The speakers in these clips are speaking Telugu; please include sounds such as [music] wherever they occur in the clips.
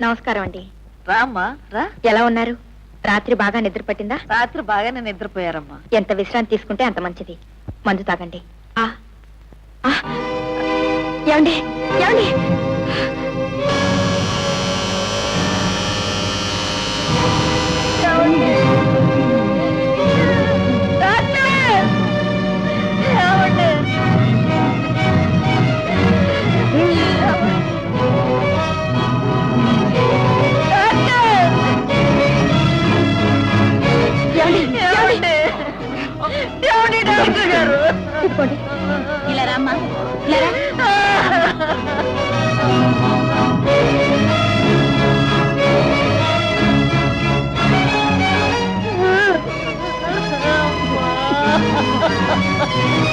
నమస్కారం అండి. రామ్మా రా. ఎలా ఉన్నారు? రాత్రి బాగా నిద్ర పట్టిందా? రాత్రి బాగానే నిద్రపోయారమ్మా. ఎంత విశ్రాంతి తీసుకుంటే అంత మంచిది. మందు తాగండి. ఏమండి? ఏమండి? ఇదిగోండి. ఇలా రామ్మా ఇలా రా. [laughs]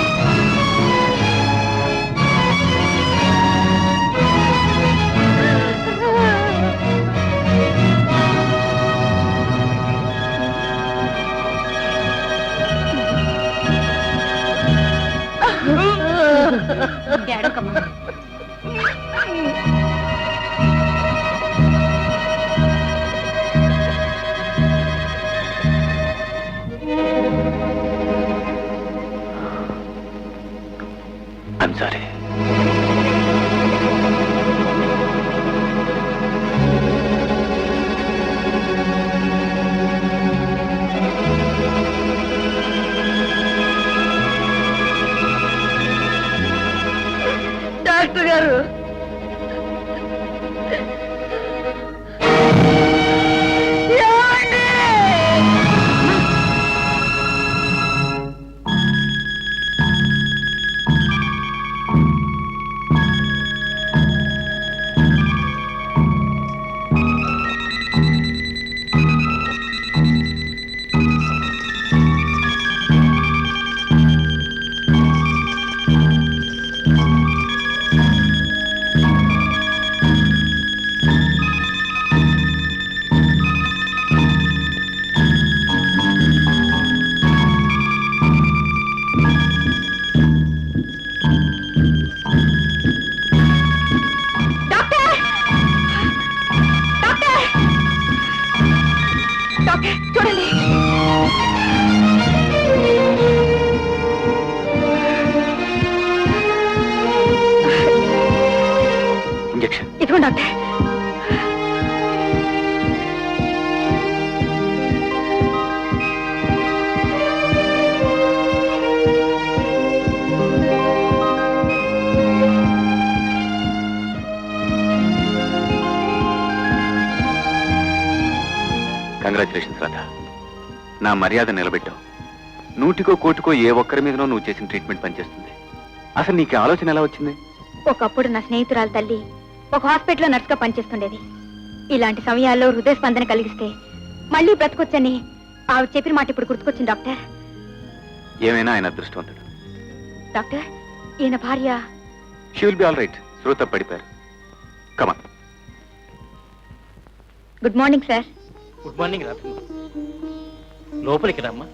ఏడవకమ్మా. ఐమ్ సారీ డాక్టర్ గారు. ఇదిగోండి డాక్టర్ కంగ్రాచులేషన్స్ రాధా నా మర్యాద నిలబెట్టావు నూటికో కోటికో ఏ ఒక్కరి మీదనో నువ్వు చేసిన ట్రీట్మెంట్ పనిచేస్తుంది. అసలు నీకు ఆలోచన ఎలా వచ్చింది? ఒకప్పుడు నా స్నేహితురాలు తల్లి ఒక హాస్పిటల్లో నర్సుగా పనిచేస్తుండేది. ఇలాంటి సమయాల్లో హృదయ స్పందన కలిగిస్తే మళ్ళీ బ్రతకొచ్చని ఆవిడ చెప్పిన మాట ఇప్పుడు గుర్తుకొచ్చింది డాక్టర్. ఏమైనా ఆయన అదృష్టవంతుడు? డాక్టర్ ఈయన భార్య. She will be all right శ్రోత పడిపారు come on good morning sir good morning రాత్రి. లోపలికి రమ్మా.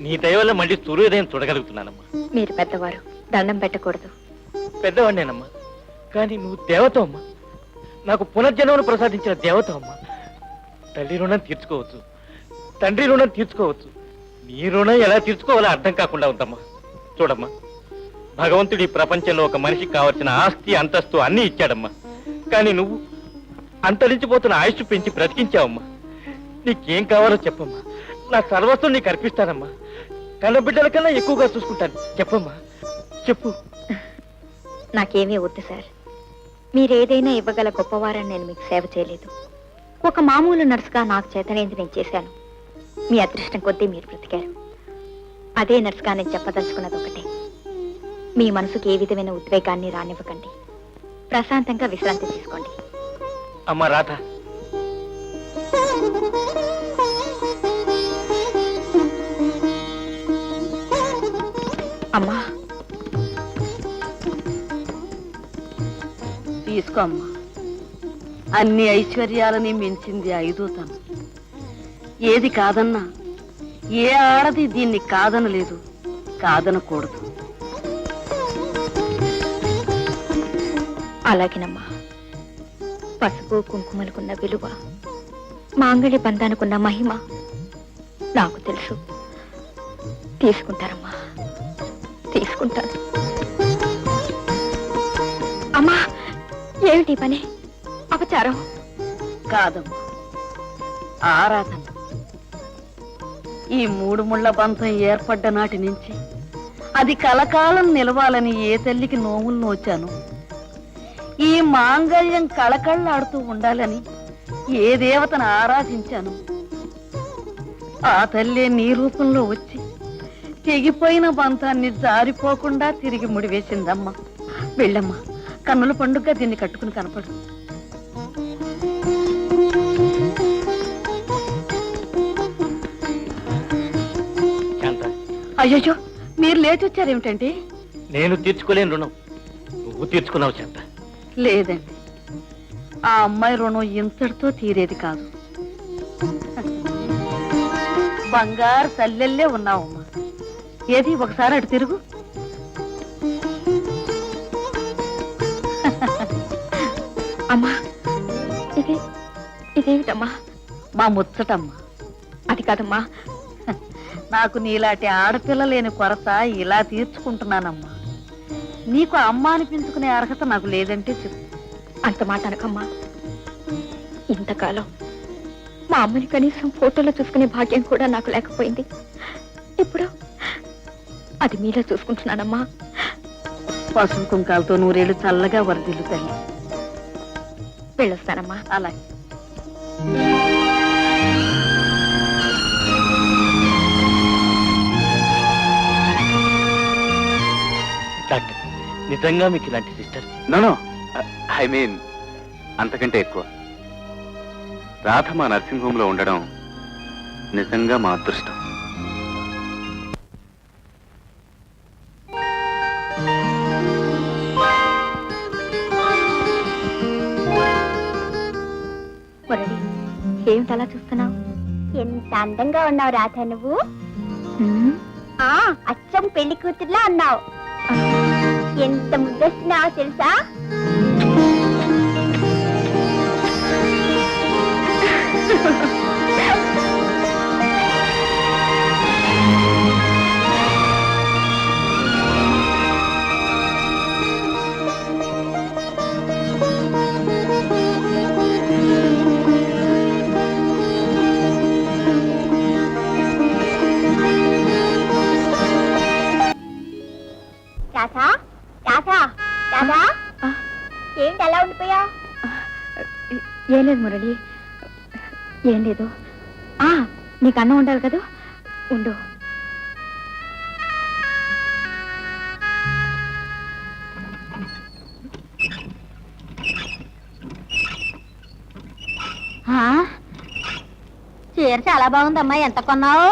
నీ దయ వల్ల మళ్ళీ సూర్యోదయం చూడగలుగుతున్నానమ్మా. మీరు పెద్దవారు దండం పెట్టకూడదు. పెద్దవాడినేనమ్మా. కానీ నువ్వు దేవత అమ్మా. నాకు పునర్జన్మను ప్రసాదించిన దేవత అమ్మా. తల్లి రుణం తీర్చుకోవచ్చు తండ్రి రుణం తీర్చుకోవచ్చు. నీ రుణం ఎలా తీర్చుకోవాలో అర్థం కాకుండా ఉందమ్మా. చూడమ్మా భగవంతుడి ఈ ప్రపంచంలో ఒక మనిషికి కావలసిన ఆస్తి అంతస్తు అన్నీ ఇచ్చాడమ్మా. కానీ నువ్వు అంతరించిపోతున్న ఆయుష్ పెంచి బ్రతికించావమ్మా. నీకేం కావాలో చెప్పమ్మా. నా సర్వస్వం నీకు అర్పిస్తానమ్మా. కన్నబిడ్డల కన్నా ఎక్కువగా చూసుకుంటాను. చెప్పమ్మా. చెప్పు. నాకేమీ వద్దు సార్. మీరేదైనా ఇవ్వగల గొప్పవారని నేను మీకు సేవ చేయలేదు. ఒక మామూలు నర్సుగా నాకు చేతనైంది నేను చేశాను. మీ అదృష్టం కొద్దీ మీరు బ్రతికారు. అదే నర్సుగా నేను చెప్పదలుచుకున్నది ఒకటే. మీ మనసుకి ఏ విధమైన ఉద్వేగాన్ని రానివ్వకండి. ప్రశాంతంగా విశ్రాంతి తీసుకోండి. అమ్మా రాధ. అమ్మా తీసుకో అమ్మా అన్ని ఐశ్వర్యాలని మించింది ఐదో తను. ఏది కాదన్నా ఏ ఆడది దీన్ని కాదనలేదు కాదనకూడదు. అలాగేనమ్మా. పసుపు కుంకుమలకున్న విలువ మాంగళ్య బంధానికున్న మహిమ నాకు తెలుసు. తీసుకుంటారమ్మా. తీసుకుంటాను. అమ్మా! ఏమిటి పని? అపచారం? కాదమ్మా ఆరాధన. ఈ మూడు ముళ్ళ బంధం ఏర్పడ్డ నాటి నుంచి అది కలకాలం నిలవాలని ఏ తల్లికి నోములు నోచాను. ఈ మాంగళ్యం కళకళ్ళాడుతూ ఉండాలని ఏ దేవతను ఆరాధించాను. ఆ తల్లే నీ రూపంలో వచ్చి తెగిపోయిన బంధాన్ని జారిపోకుండా తిరిగి ముడివేసిందమ్మా. వెళ్ళమ్మా. కన్నుల పండుగ దీన్ని కట్టుకుని కనపడు. అయ్యో మీరు లేచి వచ్చారేమిటండి నేను తీర్చుకోలేని రుణం. నువ్వు తీర్చుకున్నావు శాంత. లేదండి. ఆ అమ్మాయి రుణం ఇంతటితో తీరేది కాదు. బంగారు తల్లెల్లే ఉన్నావమ్మా. ఏది ఒకసారి అటు తిరుగు. ఇదేమిటమ్మా? మా ముచ్చటమ్మా. అది కాదమ్మా. నాకు నీలాంటి ఆడపిల్ల లేని కొరత ఇలా తీర్చుకుంటున్నానమ్మా. నీకు అమ్మ అనిపించుకునే అర్హత నాకు లేదంటే చెప్పు. అంత మాట అనకమ్మా. ఇంతకాలం మా అమ్మని కనీసం ఫోటోలో చూసుకునే భాగ్యం కూడా నాకు లేకపోయింది. ఇప్పుడు అది మీలో చూసుకుంటున్నానమ్మా. పసుపు కుంకాలతో నూరేళ్ళు చల్లగా వరదిల్లు తల్లి వెళ్ళొస్తానమ్మా. అలాగే. డాక్టర్ నిజంగా మీకు ఇలాంటి సిస్టర్? నో ఐ మీన్ అంతకంటే ఎక్కువ. రాధ మా నర్సింగ్ హోమ్లో ఉండడం నిజంగా మా అదృష్టం. ఏమిటి అలా చూస్తున్నావు? ఎంత అందంగా ఉన్నావు రాధ నువ్వు. ఆ అచ్చం పెళ్ళి కూతుర్లా అన్నావు ఎంత ముద్దొస్తున్నావో తెలుసా? [laughs] రాధా రాధా రాధా ఏంటి అలా ఉండిపోయా? ఏం లేదు మురళి. ఏం లేదు. ఆ నీకు అన్నం ఉండాలి కదా? ఉండు. చీర చాలా బాగుందమ్మా. ఎంత కొన్నావు?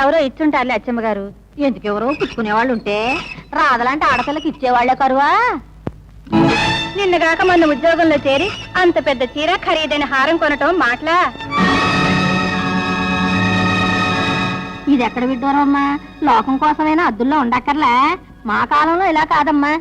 ఎవరో ఇచ్చుంటారులే అచ్చమ్మ గారు. ఎందుకెవరో పుచ్చుకునే వాళ్ళు ఉంటే రాదలాంటి ఆడపిల్లకి ఇచ్చేవాళ్ళే కరువా? నిన్నగాక మన ఉద్యోగంలో చేరి అంత పెద్ద చీర ఖరీదైన హారం కొనటం మాట్లా? ఇది ఎక్కడ విడ్డూరం అమ్మా లోకం కోసమైనా అద్దుల్లో ఉండక్కర్లే? మా కాలంలో ఇలా కాదమ్మా.